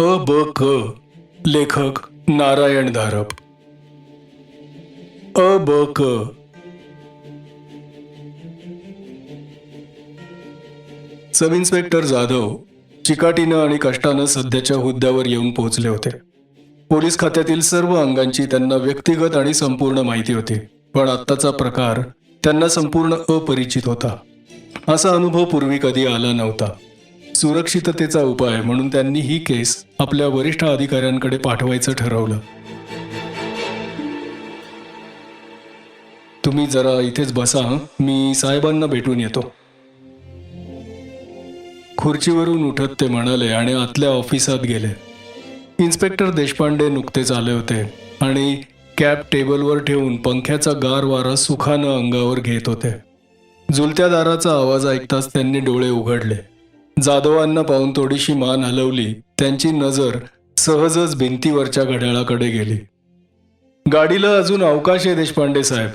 अ ब क लेखक नारायण धारप. अ ब क. सब इन्स्पेक्टर जाधव चिकाटीनं आणि कष्टानं सध्याच्या हुद्द्यावर येऊन पोहोचले होते. पोलीस खात्यातील सर्व अंगांची त्यांना व्यक्तिगत आणि संपूर्ण माहिती होती पण आत्ताचा प्रकार त्यांना संपूर्ण अपरिचित होता. असा अनुभव पूर्वी कधी आला नव्हता. सुरक्षिततेचा उपाय म्हणून त्यांनी ही केस आपल्या वरिष्ठ अधिकाऱ्यांकडे पाठवायचं ठरवलं. तुम्ही जरा इथेच बसा मी साहेबांना भेटून येतो. खुर्चीवरून उठत ते म्हणाले आणि आतल्या ऑफिसात गेले. इन्स्पेक्टर देशपांडे नुकतेच आले होते आणि कॅब टेबलवर ठेवून पंख्याचा गार वारा सुखानं अंगावर घेत होते. झुलत्या दाराचा आवाज ऐकताच त्यांनी डोळे उघडले. जाधवांना पाहून थोडीशी मान हलवली. त्यांची नजर सहजच भिंतीवरच्या घड्याळाकडे गेली. गाडीला अजून अवकाश आहे देशपांडे साहेब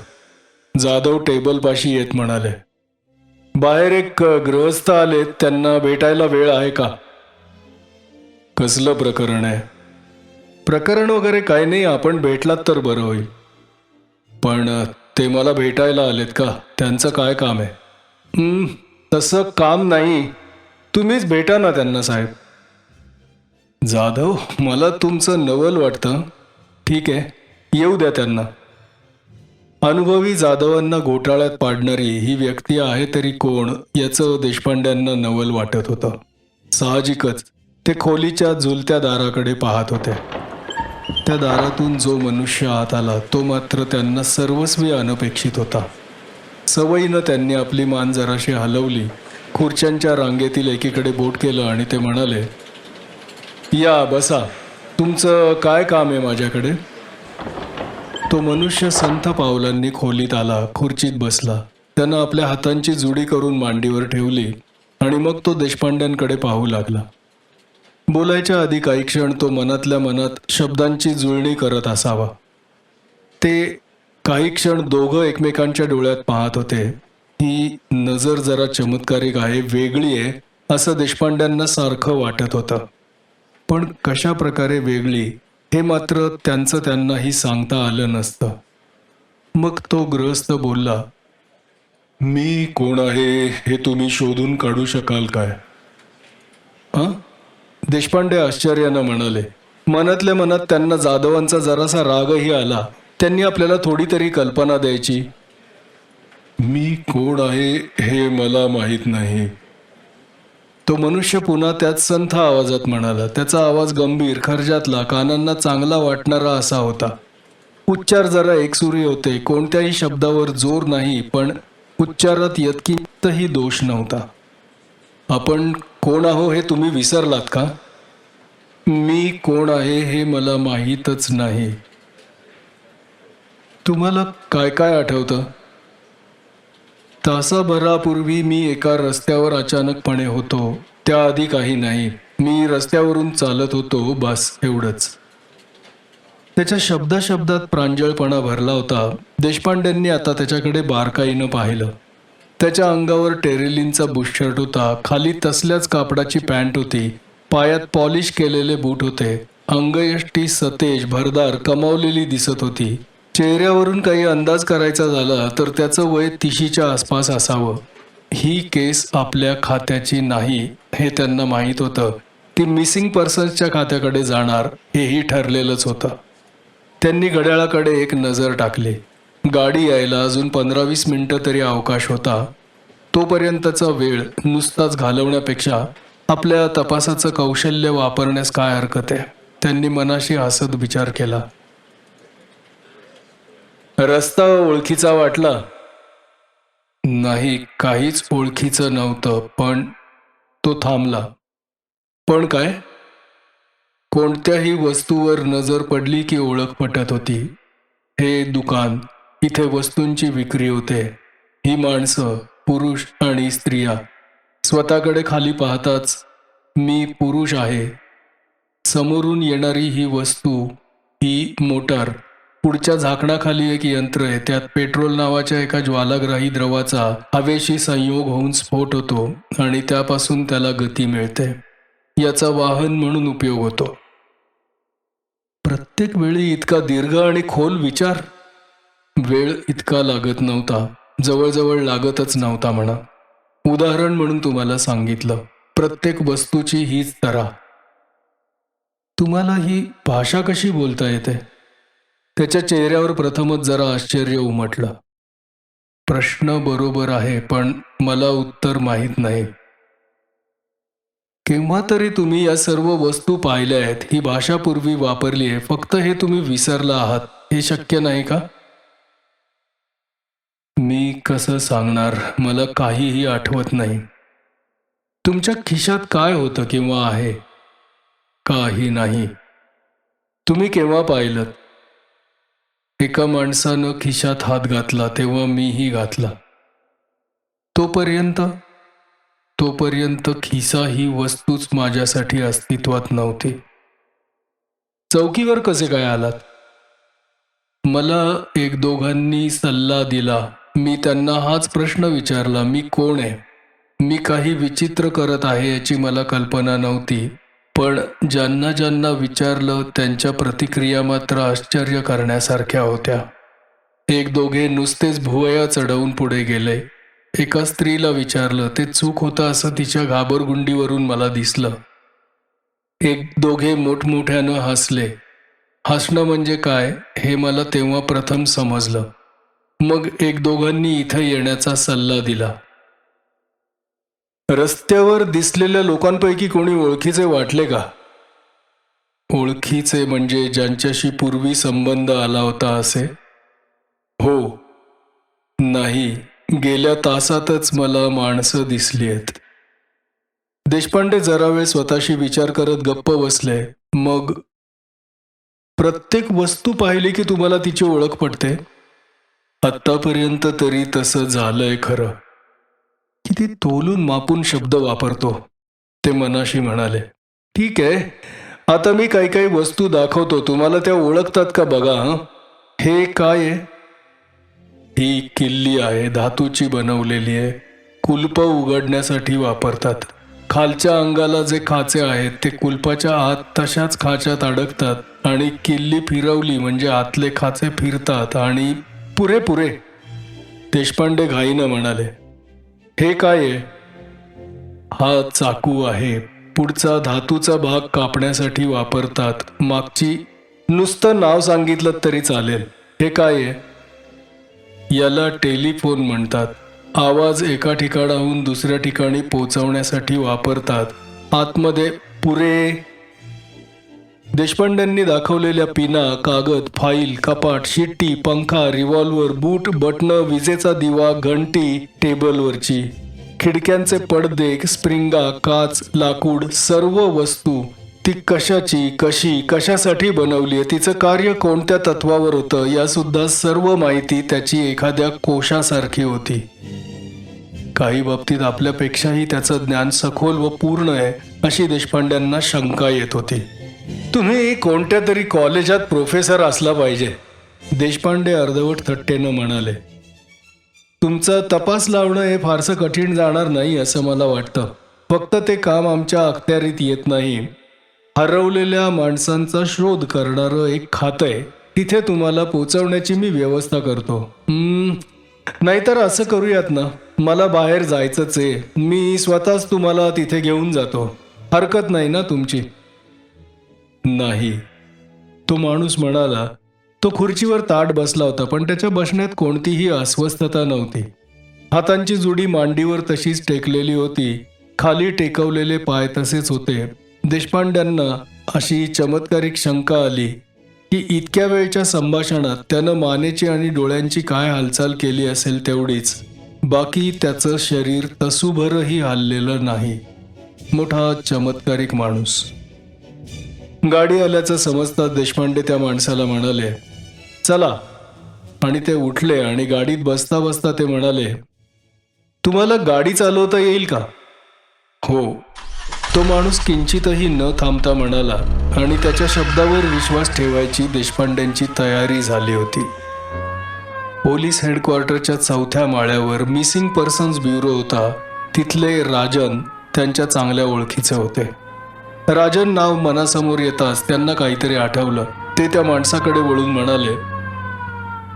जाधव टेबलपाशी येत म्हणाले. बाहेर एक गृहस्थ आलेत त्यांना भेटायला वेळ आहे का? कसलं प्रकरण आहे? प्रकरण वगैरे काय नाही आपण भेटलात तर बरं होईल. पण ते मला भेटायला आलेत का? त्यांचं काय काम आहे? तसं काम नाही. तुम्हीच भेटा ना त्यांना साहेब. जाधव मला तुमचं नवल वाटतं. ठीक आहे येऊ द्या त्यांना. अनुभवी जाधवांना घोटाळ्यात पाडणारी ही व्यक्ती आहे तरी कोण याचं देशपांड्यांना नवल वाटत होतं. साहजिकच ते खोलीच्या झुलत्या दाराकडे पाहत होते. त्या दारातून जो मनुष्य आत आला तो मात्र त्यांना सर्वस्वी अनपेक्षित होता. सवयीनं त्यांनी आपली मान जराशी हलवली खुर्च्यांच्या रांगेतील एकीकडे बोट केलं आणि ते म्हणाले या बसा. तुमचं काय काम आहे माझ्याकडे? तो मनुष्य संथ पावलांनी खोलीत आला खुर्चीत बसला. त्यानं आपल्या हातांची जुडी करून मांडीवर ठेवली आणि मग तो देशपांड्यांकडे पाहू लागला. बोलायच्या आधी काही क्षण तो मनातल्या मनात शब्दांची जुळणी करत असावा. ते काही क्षण दोघं एकमेकांच्या डोळ्यात पाहत होते. ही नजर जरा चमत्कारिक आहे वेगळी आहे असं देशपांड्यांना सारखं वाटत होतं. पण कशा प्रकारे वेगळी हे मात्र त्यांचं त्यांनाही सांगता आलं नसतं. मग तो गृहस्थ बोलला मी कोण आहे हे तुम्ही शोधून काढू शकाल काय? अं? देशपांडे आश्चर्यानं म्हणाले. मनातल्या मनात त्यांना जाधवांचा जरासा रागही आला. त्यांनी आपल्याला थोडी तरी कल्पना द्यायची. मी कोण आहे हे मला माहीत नाही. तो मनुष्य पुन्हा त्याच संथ आवाजात म्हणाला त्याचा आवाज गंभीर खर्जातला कानांना चांगला वाटणारा असा होता. उच्चार जरा एकसुरी होते कोणत्याही शब्दावर जोर नाही पण उच्चारात यत्किंतही दोष नव्हता. आपण कोण आहो हे तुम्ही विसरलात का? मी कोण आहे हे मला माहीतच नाही. तुम्हाला काय काय आठवतं? तासाभरापूर्वी मी एका रस्त्यावर अचानकपणे होतो. त्याआधी काही नाही. मी रस्त्यावरून चालत होतो बस एवढंच. त्याच्या शब्दाशब्दात प्रांजळपणा भरला होता. देशपांड्यांनी आता त्याच्याकडे बारकाईनं पाहिलं. त्याच्या अंगावर टेरेलिनचा बुशर्ट होता. खाली तसल्याच कापडाची पॅन्ट होती. पायात पॉलिश केलेले बूट होते. अंगयष्टी सतेज भरदार कमावलेली दिसत होती. चेहऱ्यावरून काही अंदाज करायचा झाला तर त्याचं वय तिशीच्या आसपास असावं. ही केस आपल्या खात्याची नाही हे त्यांना माहीत होतं. ती मिसिंग पर्सन्सच्या खात्याकडे जाणार हेही ठरलेलंच होतं. त्यांनी घड्याळाकडे एक नजर टाकली. गाडी यायला अजून पंधरा वीस मिनटं तरी अवकाश होता. तोपर्यंतचा वेळ नुसताच घालवण्यापेक्षा आपल्या तपासाचं कौशल्य वापरण्यास काय हरकत आहे? त्यांनी मनाशी हसत विचार केला. रस्ता ओळखीचा वाटला. नाही काहीच ओळखीचं नव्हतं पण तो थांबला. पण काय? कोणत्याही वस्तूवर नजर पडली की ओळख पटत होती. हे दुकान इथे वस्तूंची विक्री होते. ही माणसं पुरुष आणि स्त्रिया. स्वतःकडे खाली पाहताच मी पुरुष आहे. समोरून येणारी ही वस्तू ही मोटार. पुढच्या झाकणाखाली एक यंत्र आहे. त्यात पेट्रोल नावाच्या एका ज्वालाग्राही द्रवाचा हवेशी संयोग होऊन स्फोट होतो आणि त्यापासून त्याला गती मिळते. याचा वाहन म्हणून उपयोग होतो. प्रत्येक वेळी इतका दीर्घ आणि खोल विचार? वेळ इतका लागत नव्हता. जवळजवळ लागतच नव्हता म्हणा. उदाहरण म्हणून तुम्हाला सांगितलं. प्रत्येक वस्तूची हीच तरा. तुम्हाला ही भाषा कशी बोलता येते? त्याच्या चेहऱ्यावर प्रथमच जरा आश्चर्य उमटलं. प्रश्न बरोबर आहे पण मला उत्तर माहीत नाही. केव्हा तरी तुम्ही या सर्व वस्तू पाहिल्या आहेत ही भाषा पूर्वी वापरली आहे फक्त हे तुम्ही विसरला आहात हे शक्य नाही का? मी कसं सांगणार मला काहीही आठवत नाही. तुमच्या खिशात काय होतं किंवा आहे? काही नाही. तुम्ही केव्हा पाहिलं एका माणसानं खिशात हात घातला तेव्हा मीही घातला. तोपर्यंत तोपर्यंत खिसा ही वस्तूच माझ्यासाठी अस्तित्वात नव्हती. चौकीवर कसे काय आलात? मला एक दोघांनी सल्ला दिला. मी त्यांना हाच प्रश्न विचारला मी कोण आहे? मी काही विचित्र करत आहे याची मला कल्पना नव्हती. पण ज्यांना ज्यांना विचारलं त्यांच्या प्रतिक्रिया मात्र आश्चर्य करण्यासारख्या होत्या. एक दोघे नुसतेच भुवया चढवून पुढे गेले. एका स्त्रीला विचारलं ते चूक होतं असं तिच्या घाबरगुंडीवरून मला दिसलं. एक दोघे मोठमोठ्यानं हसले. हसणं म्हणजे काय हे मला तेव्हा प्रथम समजलं. मग एक दोघांनी इथं येण्याचा सल्ला दिला. रस्त्यावर दिसलेल्या लोकांपैकी कोणी ओळखीचे वाटले का? ओळखीचे म्हणजे ज्यांच्याशी पूर्वी संबंध आला होता असे? हो. नाही. गेल्या तासातच मला माणसं दिसली आहेत. देशपांडे जरा वेळ स्वतःशी विचार करत गप्प बसले. मग? प्रत्येक वस्तू पाहिली की तुम्हाला तिची ओळख पडते? आत्तापर्यंत तरी तसं झालंय खरं. किती तोलून मापून शब्द वापरतो? ते मनाशी म्हणाले ठीक आहे. आता मी काही काही वस्तू दाखवतो. तुम्हाला त्या ओळखतात का बघा हे? काय आहे? ही किल्ली आहे. धातूची बनवलेली आहे. कुलप उघडण्यासाठी वापरतात. खालच्या अंगाला जे खाचे आहेत ते कुलपाच्या आत तशाच खाच्यात अडकतात आणि किल्ली फिरवली म्हणजे आतले खाचे फिरतात आणि पुरे पुरे देशपांडे घाईनं म्हणाले हे काय आहे? हा चाकू आहे. पुढचा धातूचा भाग कापण्यासाठी वापरतात. मागची नुसतं नाव सांगितलं तरी चालेल. हे काय आहे? याला टेलिफोन म्हणतात. आवाज एका ठिकाणाहून दुसऱ्या ठिकाणी पोचवण्यासाठी वापरतात. आतमध्ये पुरे देशपांड्यांनी दाखवलेल्या पिना कागद फाईल कपाट शिट्टी पंखा रिव्हॉल्वर बूट बटणं विजेचा दिवा घंटी टेबलवरची. खिडक्यांचे पडदे स्प्रिंगा काच लाकूड सर्व वस्तू. ती कशाची कशी कशासाठी बनवली आहे तिचं कार्य कोणत्या तत्वावर होतं यासुद्धा सर्व माहिती त्याची एखाद्या कोशासारखी होती. काही बाबतीत आपल्यापेक्षाही त्याचं ज्ञान सखोल व पूर्ण आहे अशी देशपांड्यांना शंका येत होती. तुम्ही कोणत्या तरी कॉलेजात प्रोफेसर असला पाहिजे. देशपांडे अर्धवट थट्टेनं म्हणाले. तुमचा तपास लावणं हे फारसं कठीण जाणार नाही असं मला वाटतं. फक्त ते काम आमच्या अखत्यारीत येत नाही. हरवलेल्या माणसांचा शोध करणारं एक खातं आहे. तिथे तुम्हाला पोचवण्याची मी व्यवस्था करतो. नाहीतर असं करूयात ना. मला बाहेर जायचंच आहे. मी स्वतःच तुम्हाला तिथे घेऊन जातो. हरकत नाही ना तुमची. नाही. तो माणूस म्हणाला तो खुर्चीवर ताट बसला होता पण त्याच्या बसण्यात कोणतीही अस्वस्थता नव्हती. हातांची जुडी मांडीवर तशीच टेकलेली होती. खाली टेकवलेले पाय तसेच होते. देशपांड्यांना अशी चमत्कारिक शंका आली की इतक्या वेळच्या संभाषणात त्यानं मानेची आणि डोळ्यांची काय हालचाल केली असेल तेवढीच. बाकी त्याचं शरीर तसूभरही हललेलं नाही. मोठा चमत्कारिक माणूस. गाडी आल्याचं समजताच देशपांडे त्या माणसाला म्हणाले चला. आणि ते उठले आणि गाडीत बसता बसता ते म्हणाले तुम्हाला गाडी चालवता येईल का? हो. तो माणूस किंचितही न थांबता म्हणाला आणि त्याच्या शब्दावर विश्वास ठेवायची देशपांड्यांची तयारी झाली होती. पोलीस हेडक्वार्टरच्या चौथ्या माळ्यावर मिसिंग पर्सन्स ब्युरो होता. तिथले राजन त्यांच्या चांगल्या ओळखीचे होते. राजन नाव मनासमोर येताच त्यांना काहीतरी आठवलं. ते त्या माणसाकडे वळून म्हणाले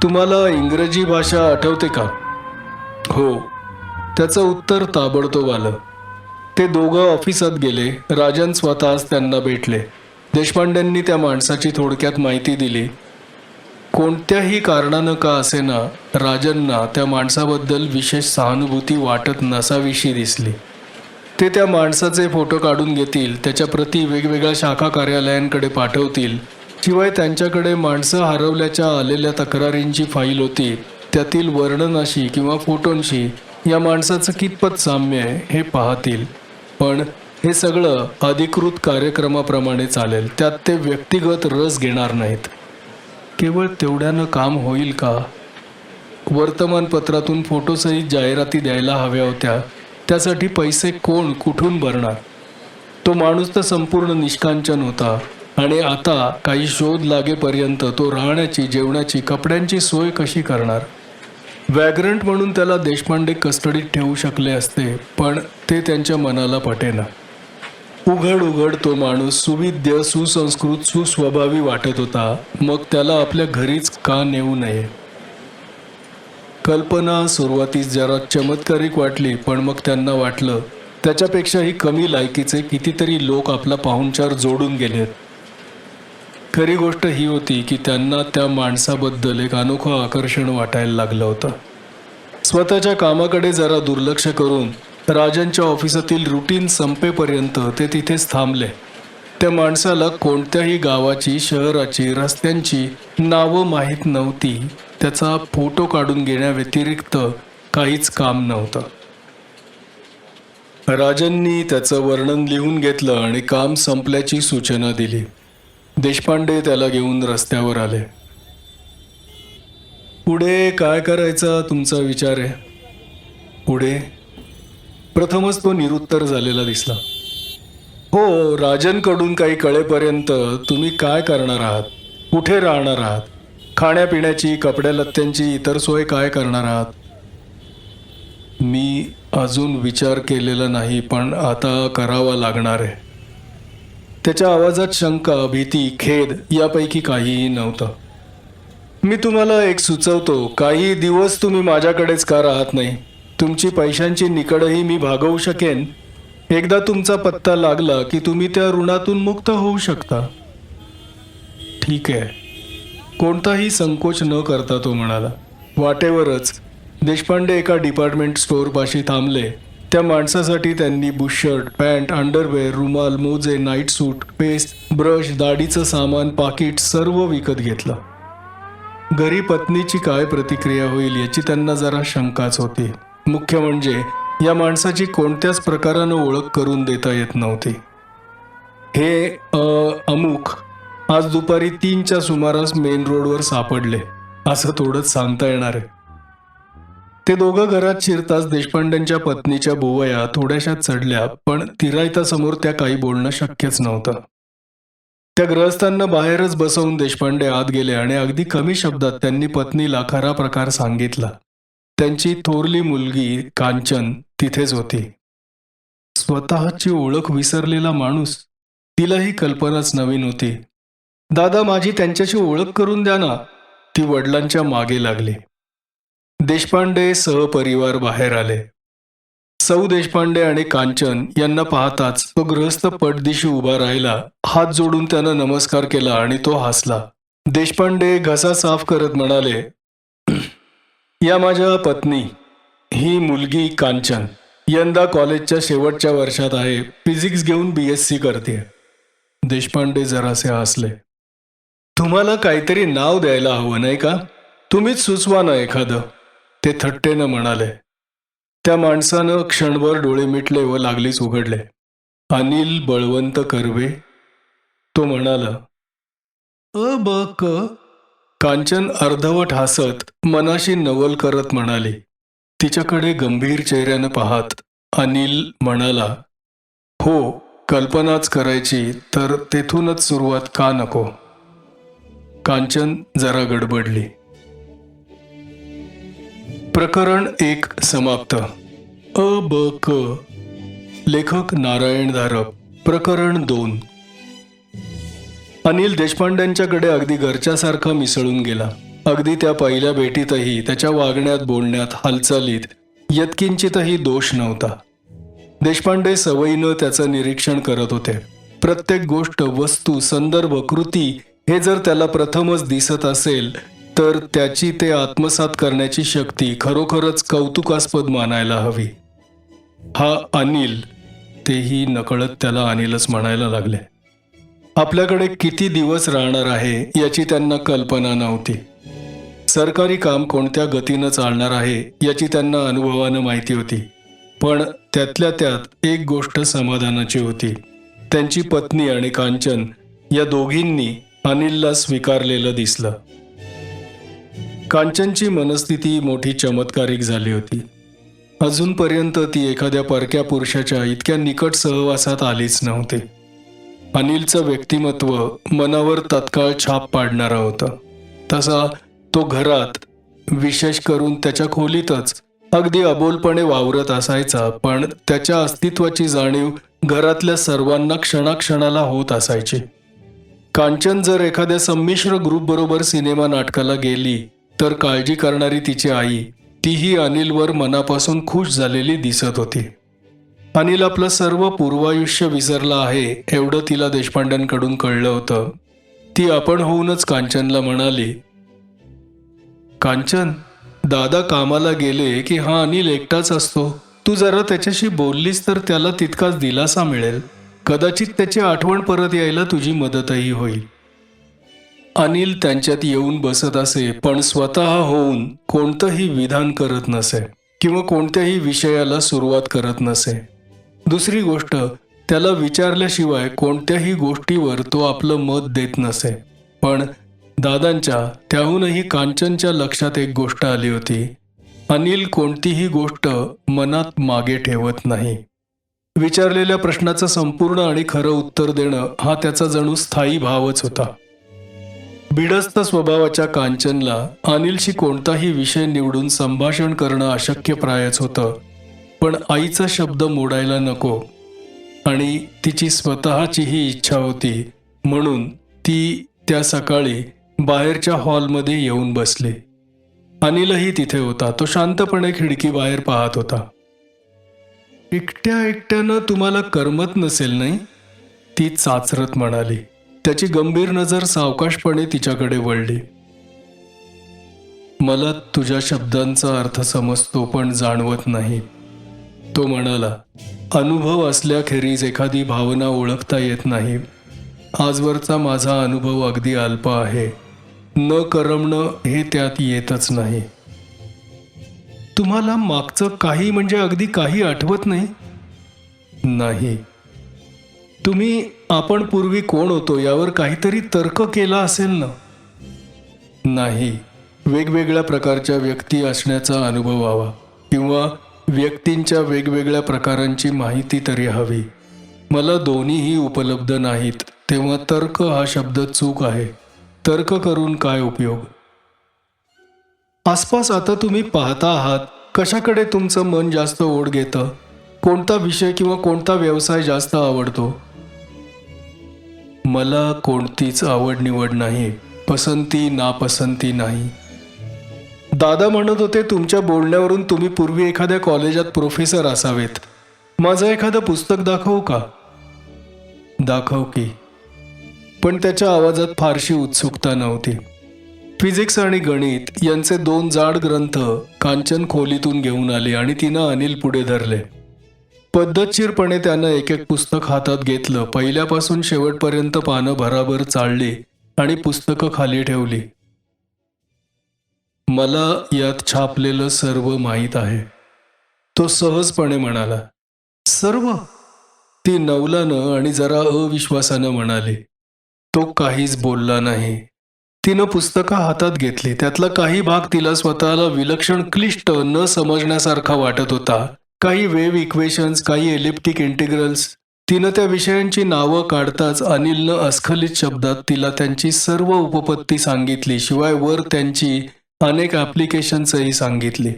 तुम्हाला इंग्रजी भाषा आठवते का? हो. त्याचं उत्तर ताबडतोब आलं. ते दोघं ऑफिसात गेले. राजन स्वतःच त्यांना भेटले. देशपांडेंनी त्या माणसाची थोडक्यात माहिती दिली. कोणत्याही कारणानं का असेना राजनना त्या माणसाबद्दल विशेष सहानुभूती वाटत नसावीशी दिसली. ते त्या माणसाचे फोटो काढून घेतील त्याच्या प्रती वेगवेगळ्या शाखा कार्यालयांकडे पाठवतील. शिवाय त्यांच्याकडे माणसं हरवल्याच्या आलेल्या तक्रारींची फाईल होती. त्यातील वर्णनाशी किंवा फोटोंशी या माणसाचं कितपत साम्य आहे हे पाहतील. पण हे सगळं अधिकृत कार्यक्रमाप्रमाणे चालेल. त्यात ते व्यक्तिगत रस घेणार नाहीत. केवळ तेवढ्यानं काम होईल का? वर्तमानपत्रातून फोटोसहित जाहिराती द्यायला हव्या होत्या. त्यासाठी पैसे कोण कुठून भरणार? तो माणूस तर संपूर्ण निष्कांचन होता. आणि आता काही शोध लागेपर्यंत तो राहण्याची जेवणाची कपड्यांची सोय कशी करणार? वॅग्रंट म्हणून त्याला देशपांडे कस्टडीत ठेवू शकले असते पण ते त्यांच्या मनाला पटेना. उघड उघड तो माणूस सुविद्य सुसंस्कृत सुस्वभावी वाटत होता. मग त्याला आपल्या घरीच का नेऊ नये? कल्पना सुरुवातीस जरा चमत्कारिक वाटली पण मग त्यांना वाटलं त्याच्यापेक्षाही कमी लायकीचे कितीतरी लोक आपला पाहुणचार जोडून गेलेत. खरी गोष्ट ही होती की त्यांना त्या माणसाबद्दल एक अनोखं आकर्षण वाटायला लागलं होतं. स्वतःच्या कामाकडे जरा दुर्लक्ष करून राजांच्या ऑफिसातील रुटीन संपेपर्यंत ते तिथेच थांबले. त्या माणसाला कोणत्याही गावाची शहराची रस्त्यांची नावं माहीत नव्हती. त्याचा फोटो काढून घेण्याव्यतिरिक्त काहीच काम नव्हतं. राजांनी त्याचं वर्णन लिहून घेतलं आणि काम संपल्याची सूचना दिली. देशपांडे त्याला घेऊन रस्त्यावर आले. पुढे काय करायचा तुमचा विचार आहे? पुढे. प्रथमच तो निरुत्तर झालेला दिसला. हो राजनकडून काही कळेपर्यंत तुम्ही काय करणार आहात? कुठे राहणार आहात? खाण्यापिण्याची कपड्या लत्त्यांची इतर सोय काय करणार आहात? मी अजून विचार केलेला नाही पण आता करावा लागणार आहे. त्याच्या आवाजात शंका भीती खेद यापैकी काहीही नव्हतं. मी तुम्हाला एक सुचवतो काही दिवस तुम्ही माझ्याकडेच का राहत नाही? तुमची पैशांची निकडही मी भागवू शकेन? एकदा तुमचा पत्ता लागला की तुम्ही त्या ऋणातून मुक्त होऊ शकता. ठीक आहे. कोणताही संकोच न करता तो म्हणाला. वाटेवरच. देशपांडे एका डिपार्टमेंट स्टोअरपाशी थांबले. त्या माणसासाठी त्यांनी बुशर्ट पॅन्ट अंडरवेअर रुमाल मोजे नाईट सूट पेस्ट ब्रश दाढीचं सामान पाकिट सर्व विकत घेतलं. घरी पत्नीची काय प्रतिक्रिया होईल याची त्यांना जरा शंकाच होती. मुख्य म्हणजे या माणसाची कोणत्याच प्रकारानं ओळख करून देता येत नव्हती. हे अमुक आज दुपारी तीनच्या सुमारास मेन रोडवर सापडले असं थोडंच सांगता येणार आहे. ते दोघं घरात शिरताच देशपांड्यांच्या पत्नीच्या बोवया थोड्याशा चढल्या पण तिरायतासमोर त्या काही बोलणं शक्यच नव्हतं. त्या ग्रहस्थांना बाहेरच बसवून देशपांडे आत गेले आणि अगदी कमी शब्दात त्यांनी पत्नीला खरा प्रकार सांगितला. त्यांची थोरली मुलगी कांचन तिथेच होती. स्वतःची ओळख विसरलेला माणूस तिला ही कल्पनाच नवीन होती. दादा माझी त्यांच्याशी ओळख करून द्या ना ती वडिलांच्या मागे लागली. देशपांडे सहपरिवार बाहेर आले. सौ देशपांडे आणि कांचन यांना पाहताच तो गृहस्थ पटदिशी उभा राहिला हात जोडून त्यानं नमस्कार केला आणि तो हसला. देशपांडे घसा साफ करत म्हणाले या माझ्या पत्नी ही मुलगी कांचन यंदा कॉलेजच्या शेवटच्या वर्षात आहे फिजिक्स घेऊन बी एस सी करते. देशपांडे जरासे हसले. तुम्हाला काहीतरी नाव द्यायला हवं नाही का? तुम्हीच सुचवा ना एखादं ते थट्टेनं म्हणाले. त्या माणसानं क्षणभर डोळे मिटले व लागलीच उघडले. अनिल बळवंत कर्वे तो म्हणाला अ ब क कांचन अर्धवट हसत मनाशी नवल करत म्हणाली तिच्याकडे गंभीर चेहऱ्यानं पाहत अनिल म्हणाला हो कल्पनाच करायची तर तेथूनच सुरुवात का नको? कांचन जरा गडबडली. प्रकरण एक समाप्त. अ ब क. लेखक नारायण धारप प्रकरण दोन. अनिल देशपांड्यांच्याकडे अगदी घरच्यासारखा मिसळून गेला. अगदी त्या पहिल्या भेटीतही त्याच्या वागण्यात बोलण्यात हालचालीत यत्किंचितही दोष नव्हता. देशपांडे सवयीनं त्याचं निरीक्षण करत होते. प्रत्येक गोष्ट वस्तू संदर्भ कृती हे जर त्याला प्रथमच दिसत असेल तर त्याची ते आत्मसात करण्याची शक्ती खरोखरच कौतुकास्पद मानायला हवी. हा अनिल तेही नकळत त्याला अनिलच म्हणायला लागले. आपल्याकडे किती दिवस राहणार आहे याची त्यांना कल्पना नव्हती. सरकारी काम कोणत्या गतीनं चालणार आहे याची त्यांना अनुभवानं माहिती होती. पण त्यातल्या त्यात एक गोष्ट समाधानाची होती. त्यांची पत्नी आणि कांचन या दोघींनी अनिलला स्वीकारलेलं दिसलं. कांचनची मनस्थिती मोठी चमत्कारिक झाली होती. अजूनपर्यंत ती एखाद्या परक्या पुरुषाच्या इतक्या निकट सहवासात आलीच नव्हती. अनिलचं व्यक्तिमत्व मनावर तत्काळ छाप पाडणारा होतं. तसा तो घरात विशेष करून त्याच्या खोलीतच अगदी अबोलपणे वावरत असायचा पण त्याच्या अस्तित्वाची जाणीव घरातल्या सर्वांना क्षणाक्षणाला होत असायची. कांचन जर एखाद्या संमिश्र ग्रुपबरोबर सिनेमा नाटकाला गेली तर काळजी करणारी तिची आई तीही अनिलवर मनापासून खुश झालेली दिसत होती. अनिल आपलं सर्व पूर्वायुष्य विसरलं आहे एवढं तिला देशपांड्यांकडून कळलं होतं. ती आपण होऊनच कांचनला म्हणाली कांचन दादा कामाला गेले की हा अनिल एकटाच असतो. तू जरा त्याच्याशी बोललीस तर त्याला तितकाच दिलासा मिळेल. कदाचित त्याची आठवण परत यायला तुझी मदतही होईल. अनिल त्यांच्यात येऊन बसत असे पण स्वतः होऊन कोणतंही विधान करत नसे किंवा कोणत्याही विषयाला सुरुवात करत नसे. दुसरी गोष्ट त्याला विचारल्याशिवाय कोणत्याही गोष्टीवर तो आपलं मत देत नसे. पण दादांच्या त्याहूनही कांचनच्या लक्षात एक गोष्ट आली होती. अनिल कोणतीही गोष्ट मनात मागे ठेवत नाही. विचारलेल्या प्रश्नाचं संपूर्ण आणि खरं उत्तर देणं हा त्याचा जणू स्थायी भावच होता. बिडस्त स्वभावाच्या कांचनला अनिलशी कोणताही विषय निवडून संभाषण करणं अशक्यप्रायच होतं. पण आईचा शब्द मोडायला नको. आणि तिची स्वतःची ही इच्छा होती. म्हणून ती त्या सकाळी बाहेरच्या हॉलमध्ये येऊन बसली. अनिलही तिथे होता. तो शांतपणे खिडकी बाहेर पाहत होता. एकट्या एकट्यानं तुम्हाला करमत नसेल नाही? ती चाचरत म्हणाली. त्याची गंभीर नजर सावकाशपणे तिच्याकडे वळली. मला तुझ्या शब्दांचा अर्थ समजतो पण जाणवत नाही. तो म्हणाला अनुभव असल्याखेरीज एखादी भावना ओळखता येत नाही. आजवरचा माझा अनुभव अगदी अल्प आहे. न करमणं हे त्यात येतच नाही. तुम्हाला मागचं काही म्हणजे अगदी काही आठवत नाही? नाही. तुम्ही आपण पूर्वी कोण होतो यावर काहीतरी तर्क केला असेल ना? नाही. वेगवेगळ्या प्रकारच्या व्यक्ती असण्याचा अनुभव हवा किंवा व्यक्तींच्या वेगवेगळ्या प्रकारांची माहिती तरी हवी. मला दोन्हीही उपलब्ध नाहीत तेव्हा तर्क हा शब्द चूक आहे. तर्क करून काय उपयोग? आसपास आता तुम्ही पाहता आहात कशाकडे तुमचं मन जास्त ओढ घेतं? कोणता विषय किंवा कोणता व्यवसाय जास्त आवडतो? मला कोणतीच आवड निवड नाही पसंती नापसंती नाही. दादा म्हणत होते तुमच्या बोलण्यावरून तुम्ही पूर्वी एखाद्या कॉलेजात प्रोफेसर असावेत. माझं एखादं पुस्तक दाखवू का? दाखव की. पण त्याच्या आवाजात फारशी उत्सुकता नव्हती. फिजिक्स आणि गणित यांचे दोन जाड ग्रंथ कांचन खोलीतून घेऊन आले आणि तिनं अनिल पुढे धरले. पद्धतशीरपणे त्यानं एक एक पुस्तक हातात घेतलं. पहिल्यापासून शेवटपर्यंत पानं भराभर चाळली आणि पुस्तकं खाली ठेवली. मला यात छापलेलं सर्व माहीत आहे. तो सहजपणे म्हणाला सर्व? ती नवलानं आणि जरा अविश्वासानं म्हणाली तो काहीच बोलला नाही. तिनं पुस्तकं हातात घेतली. त्यातला काही भाग तिला स्वतःला विलक्षण क्लिष्ट न समजण्यासारखा वाटत होता. काही वेव इक्वेशन्स काही एलिप्टिक इंटिग्रल्स. तिनं त्या विषयांची नावं काढताच अनिलनं अस्खलित शब्दात तिला त्यांची सर्व उपपत्ती सांगितली. शिवाय वर त्यांची अनेक ॲप्लिकेशन्सही सांगितली.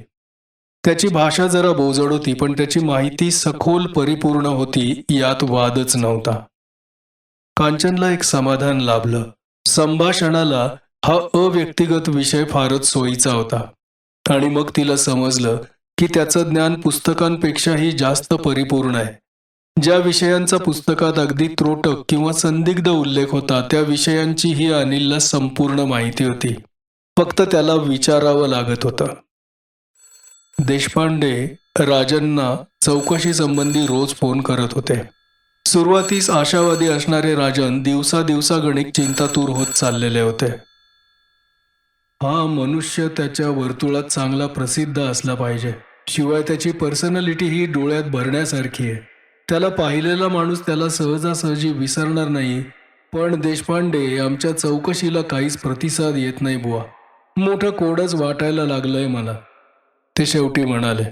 त्याची भाषा जरा बोजड होती पण त्याची माहिती सखोल परिपूर्ण होती यात वादच नव्हता. कांचनला एक समाधान लाभलं. संभाषणाला हा अव्यक्तिगत विषय फारच सोयीचा होता. आणि मग तिला समजलं की त्याचं ज्ञान पुस्तकांपेक्षाही जास्त परिपूर्ण आहे. ज्या विषयांचा पुस्तकात अगदी त्रोटक किंवा संदिग्ध उल्लेख होता त्या विषयांची ही अनिलला संपूर्ण माहिती होती. फक्त त्याला विचारावं लागत होतं. देशपांडे राजनना चौकशी संबंधी रोज फोन करत होते. सुरुवातीस आशावादी असणारे राजन दिवसा दिवसा गणित चिंतातूर होत चाललेले होते. हा मनुष्य त्याच्या वर्तुळात चांगला प्रसिद्ध असला पाहिजे. शिवाय त्याची पर्सनॅलिटी ही डोळ्यात भरण्यासारखी आहे. त्याला पाहिलेला माणूस त्याला सहजासहजी विसरणार नाही पण देशपांडे आमच्या चौकशीला काहीच प्रतिसाद येत नाही बुवा. मोठं कोडच वाटायला लागलंय मला. ते शेवटी म्हणाले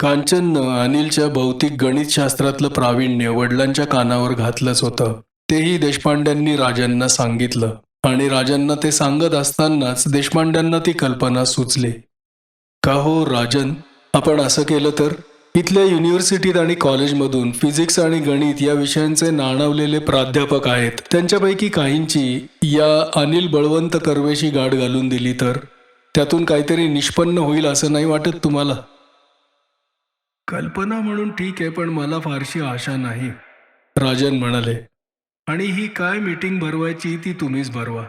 कांचननं अनिलच्या भौतिक गणितशास्त्रातलं प्रावीण्य वडिलांच्या कानावर घातलंच होतं. तेही देशपांड्यांनी राजांना सांगितलं. आणि राजांना ते सांगत असतानाच देशपांड्यांना ती कल्पना सुचली. का हो राजन? आपण असं केलं तर? इथल्या युनिव्हर्सिटीत आणि कॉलेजमधून फिजिक्स आणि गणित या विषयांचे नाणावलेले प्राध्यापक आहेत. त्यांच्यापैकी काहींची या अनिल बळवंत कर्वेशी गाठ घालून दिली तर त्यातून काहीतरी निष्पन्न होईल असं नाही वाटत तुम्हाला? कल्पना म्हणून ठीक आहे पण मला फारशी आशा नाही राजन म्हणाले. आणि ही काय मीटिंग भरवायची ती तुम्हीच भरवा.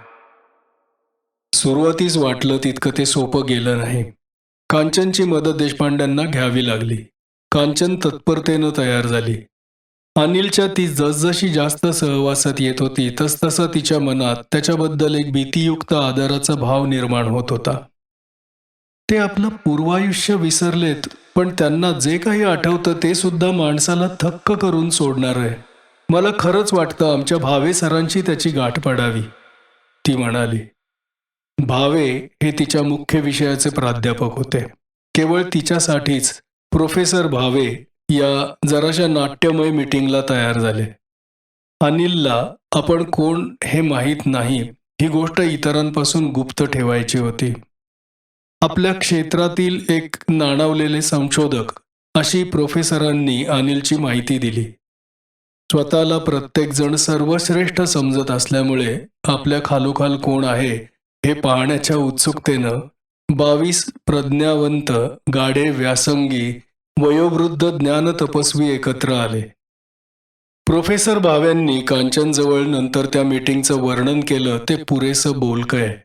सुरुवातीस वाटलं तितकं ते सोपं गेलं नाही. कांचनची मदत देशपांड्यांना घ्यावी लागली. कांचन तत्परतेनं तयार झाली. अनिलच्या ती जसजशी जास्त सहवासात येत होती तसतसा तिच्या मनात त्याच्याबद्दल एक भीतीयुक्त आदराचा भाव निर्माण होत होता. ते आपलं पूर्वायुष्य विसरलेत पण त्यांना जे काही आठवतं ते सुद्धा माणसाला थक्क करून सोडणार आहे. मला खरंच वाटतं आमच्या भावे सरांची त्याची गाठ पडावी ती म्हणाली. भावे हे तिच्या मुख्य विषयाचे प्राध्यापक होते. केवळ तिच्यासाठीच प्रोफेसर भावे या जराशा नाट्यमय मीटिंगला तयार झाले. अनिलला आपण कोण हे माहीत नाही ही गोष्ट इतरांपासून गुप्त ठेवायची होती. आपल्या क्षेत्रातील एक नाणावलेले संशोधक अशी प्रोफेसरांनी अनिलची माहिती दिली. स्वतःला प्रत्येकजण सर्वश्रेष्ठ समजत असल्यामुळे आपल्या खालोखाल कोण आहे हे पाहण्याच्या उत्सुकतेनं बावीस प्रज्ञावंत गाढे व्यासंगी वयोवृद्ध ज्ञान तपस्वी एकत्र आले. प्रोफेसर भाव्यांनी कांचनजवळ नंतर त्या मीटिंगचं वर्णन केलं ते पुरेसं बोलकय.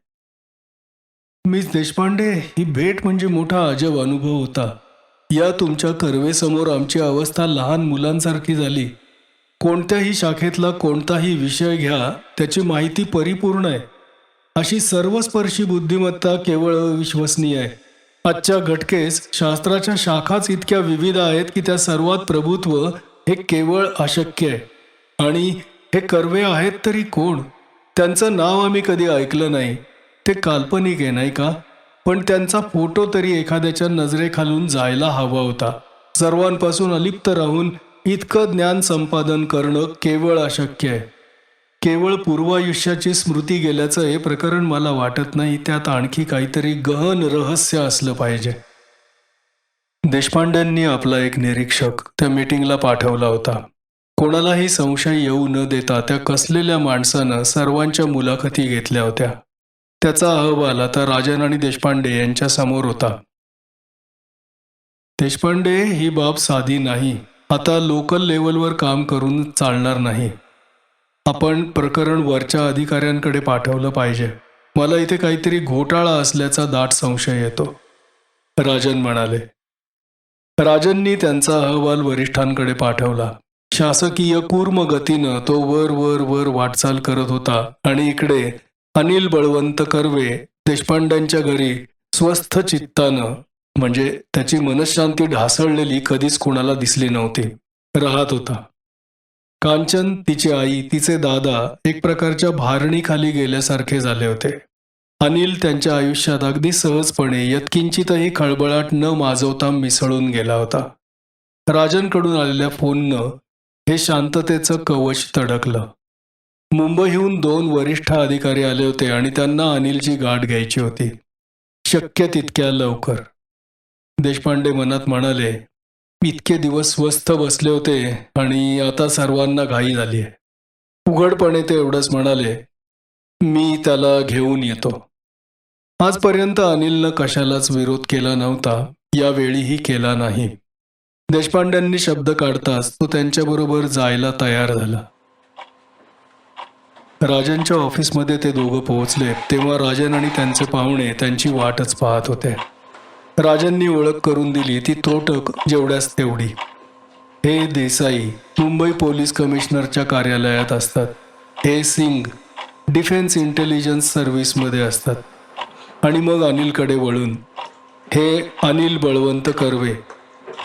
मिस देशपांडे ही भेट म्हणजे मोठा अजब अनुभव होता. या तुमच्या कर्वेसमोर आमची अवस्था लहान मुलांसारखी झाली. कोणत्याही शाखेतला कोणताही विषय घ्या त्याची माहिती परिपूर्ण आहे. अशी सर्वस्पर्शी बुद्धिमत्ता केवळ अविश्वसनीय आहे. आजच्या घटकेस शास्त्राच्या शाखाच इतक्या विविध आहेत की त्या सर्वात प्रभुत्व हे केवळ अशक्य आहे. आणि हे कर्वे आहेत तरी कोण? त्यांचं नाव आम्ही कधी ऐकलं नाही. ते काल्पनिक आहे नाही का? पण त्यांचा फोटो तरी एखाद्याच्या नजरेखालून जायला हवा होता. सर्वांपासून अलिप्त राहून इतकं ज्ञान संपादन करणं केवळ अशक्य आहे. केवळ पूर्वायुष्याची स्मृती गेल्याचं हे प्रकरण मला वाटत नाही. त्यात आणखी काहीतरी गहन रहस्य असलं पाहिजे. देशपांड्यांनी आपला एक निरीक्षक त्या मीटिंगला पाठवला होता. कोणालाही संशय येऊ न देता त्या कसलेल्या माणसानं सर्वांच्या मुलाखती घेतल्या होत्या. त्याचा अहवाल आता राजन आणि देशपांडे यांच्या समोर होता. देशपांडे ही बाब साधी नाही. आता लोकल लेवलवर काम करून चालणार नाही. आपण प्रकरण वरच्या अधिकाऱ्यांकडे पाठवलं पाहिजे. मला इथे काहीतरी घोटाळा असल्याचा दाट संशय येतो. राजन म्हणाले राजननी त्यांचा अहवाल वरिष्ठांकडे पाठवला. शासकीय कूर्म गतीनं तो वर वर वर वाटचाल करत होता आणि इकडे अनिल बळवंत कर्वे देशपांड्यांच्या घरी स्वस्थ चित्तानं म्हणजे त्याची मनशांती ढासळलेली कधीच कोणाला दिसली नव्हती राहत होता. कांचन तिची आई तिचे दादा एक प्रकारच्या भारणीखाली गेल्यासारखे झाले होते. अनिल त्यांच्या आयुष्यात अगदी सहजपणे यत्किंचितही खळबळाट न माजवता मिसळून गेला होता. राजनकडून आलेल्या फोननं हे शांततेचं कवच तडकलं. मुंबईहून दोन वरिष्ठ अधिकारी आले होते आणि त्यांना अनिलची गाठ घ्यायची होती. शक्य तितक्या लवकर. देशपांडे मनात म्हणाले इतके दिवस स्वस्थ बसले होते आणि आता सर्वांना घाई झाली आहे. उघडपणे ते एवढंच म्हणाले मी त्याला घेऊन येतो. आजपर्यंत अनिलनं कशालाच विरोध केला नव्हता यावेळीही केला नाही. देशपांड्यांनी शब्द काढताच तो त्यांच्याबरोबर जायला तयार झाला. राजनच्या ऑफिसमध्ये ते दोघं पोहोचले तेव्हा राजन आणि त्यांचे पाहुणे त्यांची वाटच पाहत होते. राजांनी ओळख करून दिली ती त्रोटक जेवढ्याच तेवढी. हे देसाई मुंबई पोलीस कमिशनरच्या कार्यालयात असतात. हे सिंग डिफेन्स इंटेलिजन्स सर्व्हिसमध्ये असतात. आणि मग अनिलकडे वळून हे अनिल बळवंत कर्वे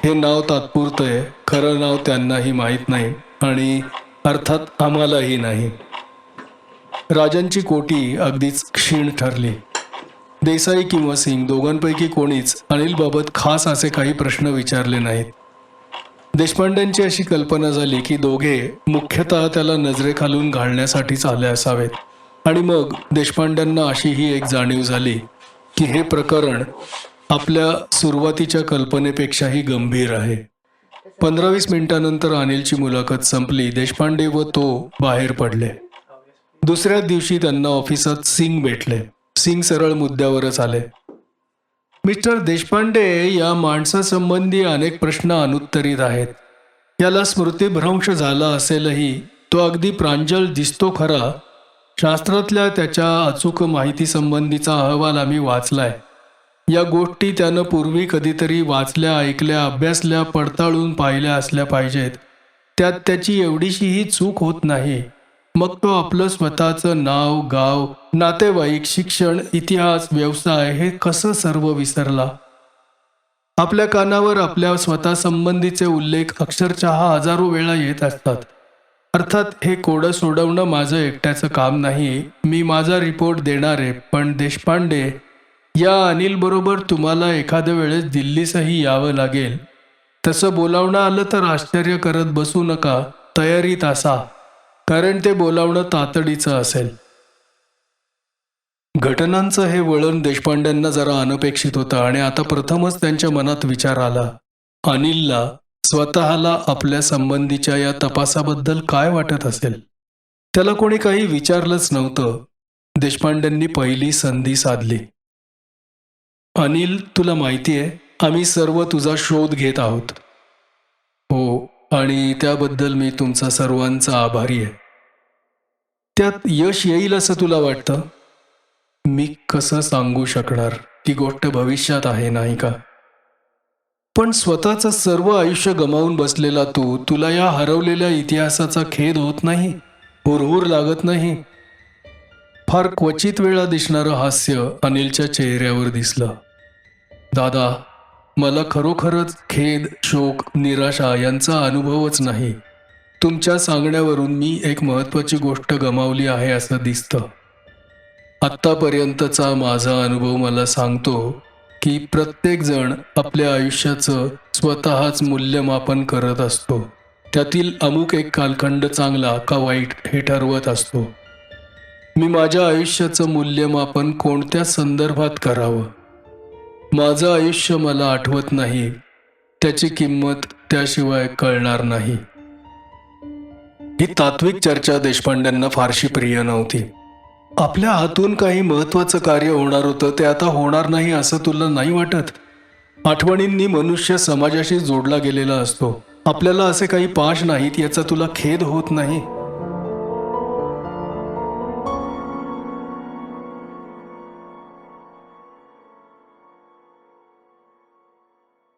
हे नाव तात्पुरतं आहे खरं नाव त्यांनाही माहीत नाही आणि अर्थात आम्हालाही नाही. राजांची कोटी अगदीच क्षीण ठरली. देसाई किंवा सिंग दोघांपैकी कोणीच अनिलबाबत खास असे काही प्रश्न विचारले नाहीत. देशपांड्यांची अशी कल्पना झाली की दोघे मुख्यतः त्याला नजरेखालून घालण्यासाठीच आले असावेत. आणि मग देशपांड्यांना अशीही एक जाणीव झाली की हे प्रकरण आपल्या सुरुवातीच्या कल्पनेपेक्षाही गंभीर आहे. पंधरा वीस मिनिटानंतर अनिलची मुलाखत संपली देशपांडे व तो बाहेर पडले. दुसऱ्या दिवशी त्यांना ऑफिसात सिंग भेटले. सिंग सरळ मुद्द्यावरच आले. मिस्टर देशपांडे या माणसासंबंधी अनेक प्रश्न अनुत्तरित आहेत. याला स्मृतिभ्रंश झाला असेलही तो अगदी प्रांजल दिसतो खरा. शास्त्रातल्या त्याच्या अचूक माहितीसंबंधीचा अहवाल आम्ही वाचलाय. या गोष्टी त्यानं पूर्वी कधीतरी वाचल्या ऐकल्या अभ्यासल्या पडताळून पाहिल्या असल्या पाहिजेत. त्यात त्याची एवढीशीही चूक होत नाही. मग तो आपलं स्वतःचं नाव गाव नातेवाईक शिक्षण इतिहास व्यवसाय हे कसं सर्व विसरला? आपल्या कानावर आपल्या स्वतः संबंधीचे उल्लेख अक्षरशः हजारो वेळा येत असतात. अर्थात हे कोडं सोडवणं माझं एकट्याचं काम नाही मी माझा रिपोर्ट देणारे पण देशपांडे या अनिलबरोबर तुम्हाला एखाद्या वेळेस दिल्लीसही यावं लागेल. तसं बोलावणं आलं तर आश्चर्य करत बसू नका. तयारीत असा. कारण ते बोलावणं तातडीचं असेल. घटनांचं हे वळण देशपांड्यांना जरा अनपेक्षित होतं आणि आता प्रथमच त्यांच्या मनात विचार आला. अनिलला स्वतःला आपल्या संबंधीच्या या तपासाबद्दल काय वाटत असेल? त्याला कोणी काही विचारलंच नव्हतं. देशपांड्यांनी पहिली संधी साधली. अनिल तुला माहिती आहे आम्ही सर्व तुझा शोध घेत आहोत. हो आणि त्याबद्दल मी तुमचा सर्वांचा आभारी आहे. त्यात यश येईल असं तुला वाटतं? मी कसं सांगू शकणार? ती गोष्ट भविष्यात आहे नाही का? पण स्वतःचं सर्व आयुष्य गमावून बसलेला तू तुला या हरवलेल्या इतिहासाचा खेद होत नाही? हुरहुर लागत नाही? फार क्वचित वेळा दिसणारं हास्य अनिलच्या चेहऱ्यावर दिसलं. दादा मला खरोखरच खेद शोक निराशा यांचा अनुभवच नाही. तुमच्या सांगण्यावरून मी एक महत्त्वाची गोष्ट गमावली आहे असं दिसतं. आत्तापर्यंतचा माझा अनुभव मला सांगतो की प्रत्येकजण आपल्या आयुष्याचं स्वतःच मूल्यमापन करत असतो. त्यातील अमुक एक कालखंड चांगला का वाईट हे ठरवत असतो. मी माझ्या आयुष्याचं मूल्यमापन कोणत्या संदर्भात करावं? माझं आयुष्य मला आठवत नाही. त्याची किंमत त्याशिवाय कळणार नाही. ही तात्विक चर्चा देशपांड्यांना फारशी प्रिय नव्हती. आपल्या हातून काही महत्वाचं कार्य होणार होतं ते आता होणार नाही असं तुला नाही वाटत? आठवणींनी मनुष्य समाजाशी जोडला गेलेला असतो. आपल्याला असे काही पाश नाहीत याचा तुला खेद होत नाही.